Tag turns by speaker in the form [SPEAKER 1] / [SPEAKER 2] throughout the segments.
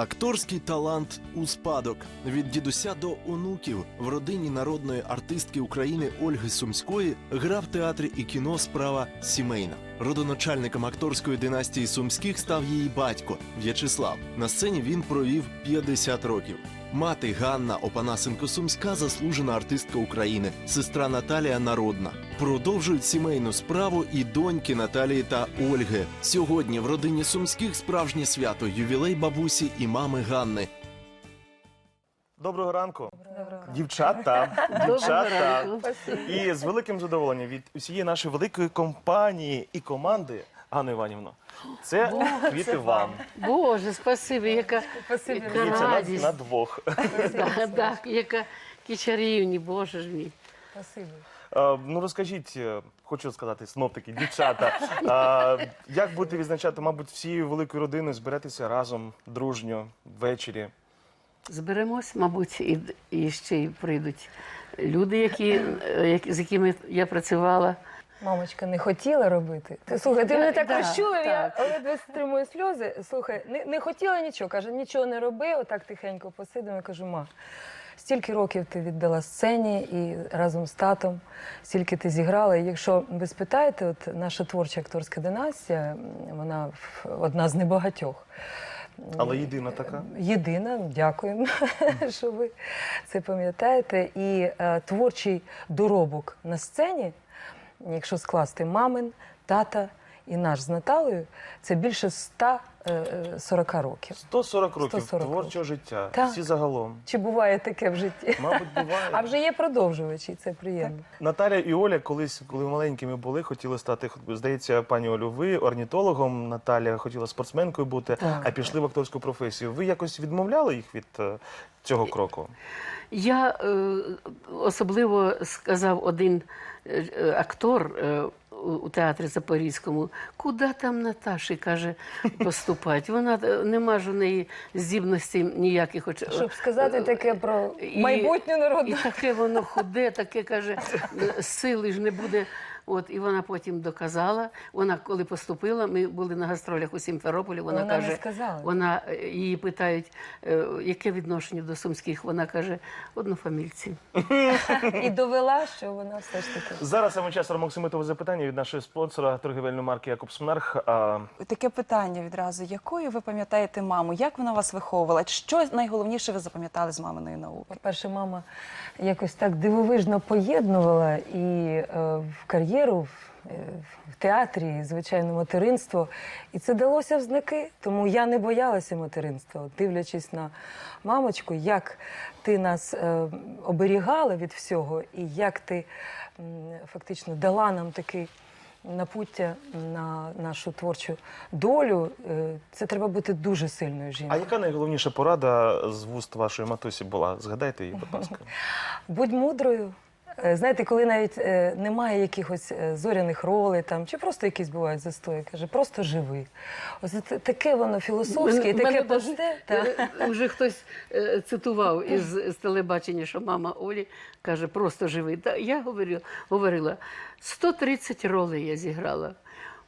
[SPEAKER 1] Акторський талант у спадок від дідуся до онуків в родині народної артистки України Ольги Сумської гра в театрі і кіно справа сімейна. Родоначальником акторської династії Сумських став її батько В'ячеслав. На сцені він провів 50 років. Мати Ганна Опанасенко Сумська заслужена артистка України, сестра Наталія народна. Продовжують сімейну справу і доньки Наталії та Ольги. Сьогодні в родині Сумських справжнє свято, ювілей бабусі і мами Ганни.
[SPEAKER 2] Доброго ранку, дівчата, дівчата. І з великим задоволенням від усієї нашої великої компанії і команди, Ганна Іванівна, це квіти вам.
[SPEAKER 3] Боже, спасибі, яка,
[SPEAKER 4] Спасибі.
[SPEAKER 3] яка
[SPEAKER 2] Дивіться на,
[SPEAKER 3] радість.
[SPEAKER 2] на двох.
[SPEAKER 3] Так, так, яка які чарівні, Боже ж мій.
[SPEAKER 4] Спасибі.
[SPEAKER 2] Е, Ну розкажіть, е, хочу сказати, синоптики, дівчата, е, як будете відзначати, мабуть, всією великою родиною збиратися разом, дружньо, ввечері.
[SPEAKER 3] Зберемось, мабуть, і, і ще й прийдуть люди, які, е, які, з якими я працювала.
[SPEAKER 4] Мамочка не хотіла робити. Ти слухай, ти
[SPEAKER 3] Я-
[SPEAKER 4] мене так
[SPEAKER 3] да,
[SPEAKER 4] розчулив, я ледве стримую сльози. Слухай, не, не хотіла нічого. Каже, нічого не роби, отак тихенько посидимо. Я кажу, ма, стільки років ти віддала сцені і разом з татом, стільки ти зіграла. І якщо ви спитаєте, от наша творча акторська династія, вона одна з небагатьох.
[SPEAKER 2] Але єдина така.
[SPEAKER 4] Єдина, дякуємо, що ви це пам'ятаєте. І е, творчий доробок на сцені, якщо скласти мамин, тата і наш з Наталею, це більше 140 років.
[SPEAKER 2] 140 років
[SPEAKER 4] 140
[SPEAKER 2] творчого життя,
[SPEAKER 4] Так.
[SPEAKER 2] всі загалом.
[SPEAKER 4] Чи буває таке в житті?
[SPEAKER 2] Мабуть, буває.
[SPEAKER 4] А вже є продовжувачі, це приємно.
[SPEAKER 2] Наталя і Оля колись, коли маленькими були, хотіли стати, здається, пані Олю, ви орнітологом, Наталя хотіла спортсменкою бути,
[SPEAKER 4] Так.
[SPEAKER 2] а пішли в акторську професію. Ви якось відмовляли їх від е, цього кроку?
[SPEAKER 3] Я е, особливо сказав один е, е, актор е, у, театрі Запорізькому, куди там Наташі каже поступати. Вона е, нема ж у неї здібності ніяких. Хоч, е,
[SPEAKER 4] Щоб сказати таке про
[SPEAKER 3] майбутнє
[SPEAKER 4] майбутню народу.
[SPEAKER 3] І таке воно худе, таке каже, «Е, сили ж не буде. От і вона потім доказала. Вона коли поступила, ми були на гастролях у Сімферополі. Вона,
[SPEAKER 4] Вона
[SPEAKER 3] каже,
[SPEAKER 4] сказала.
[SPEAKER 3] вона е, її питають, е, яке відношення до сумських. Вона каже, однофамільці.
[SPEAKER 4] І довела, що вона все ж таки.
[SPEAKER 2] Зараз саме час Максимитове запитання від нашого спонсора торгівельної марки Якобс Монарх. А,
[SPEAKER 5] Таке питання відразу. Якою ви пам'ятаєте маму? Як вона вас виховувала? Що найголовніше ви запам'ятали з маминої науки?
[SPEAKER 4] По-перше, мама якось так дивовижно поєднувала і е, в кар'єру, в, е, в театрі, і, звичайно, материнство. І це далося в знаки. Тому я не боялася материнства. От Дивлячись на мамочку, як ти нас е, оберігала від всього, і як ти м, фактично дала нам такий. Напуття на нашу творчу долю, Е, це треба бути дуже сильною жінкою.
[SPEAKER 2] а яка найголовніша порада з вуст вашої матусі була? Згадайте її, будь ласка.
[SPEAKER 4] Будь мудрою. Е, Знаєте, коли навіть е, немає якихось е, зоряних ролей там, чи просто якісь бувають застої, каже, просто живи. Ось це таке воно філософське і таке просте.
[SPEAKER 3] Уже хтось цитував із, із телебачення, що мама Олі каже, просто живий. Та я говорю, говорила, 130 ролей я зіграла.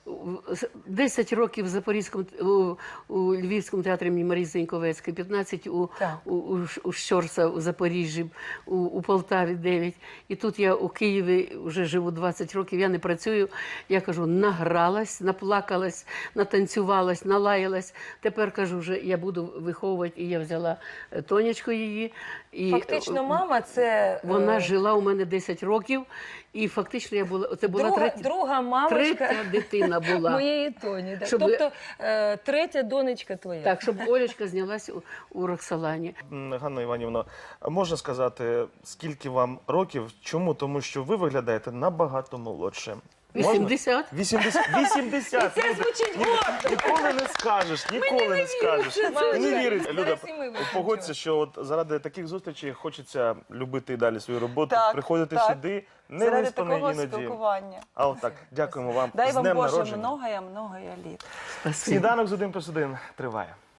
[SPEAKER 3] У- з- 10 років в Запорізькому у, у Львівському театрі імені Марії Зеньковецької, 15 у, у, у, у Щорса у Запоріжжі, у, у Полтаві 9. І тут я у Києві вже живу 20 років, я не працюю. Я кажу, награлась, наплакалась, натанцювалась, налаялась. Тепер кажу, вже я буду виховувати, і я взяла е, тонечку її. І,
[SPEAKER 4] Фактично,
[SPEAKER 3] е,
[SPEAKER 4] мама це е,
[SPEAKER 3] Вона жила у мене 10 років, і фактично я була це була
[SPEAKER 4] друга,
[SPEAKER 3] третя,
[SPEAKER 4] друга мамочка
[SPEAKER 3] третя дитина була.
[SPEAKER 4] моєї Тоні. да.
[SPEAKER 3] Щоб-
[SPEAKER 4] Тобто е, третя донечка твоя.
[SPEAKER 3] Так, щоб Олечка знялась у, у Роксолані.
[SPEAKER 2] Ганна Іванівна, а можна сказати, скільки вам років? Чому? Тому що ви виглядаєте набагато молодше. Можна?
[SPEAKER 3] 80.
[SPEAKER 2] 80. 80.
[SPEAKER 4] це звучить гордо.
[SPEAKER 2] Ніколи не скажеш, ніколи не скажеш. Не вірить. Люда, погодься, що от заради таких зустрічей хочеться любити і далі свою роботу,
[SPEAKER 5] Так,
[SPEAKER 2] приходити
[SPEAKER 5] так.
[SPEAKER 2] сюди, не
[SPEAKER 5] Заради
[SPEAKER 2] виспаний
[SPEAKER 5] такого
[SPEAKER 2] іноді.
[SPEAKER 5] спілкування.
[SPEAKER 2] А отак, дякуємо вам.
[SPEAKER 5] Дай
[SPEAKER 2] з
[SPEAKER 5] вам
[SPEAKER 2] днем
[SPEAKER 5] Боже
[SPEAKER 2] народження.
[SPEAKER 5] многоя, многоя літ.
[SPEAKER 3] Спасибо.
[SPEAKER 2] Сніданок з один плюс один триває.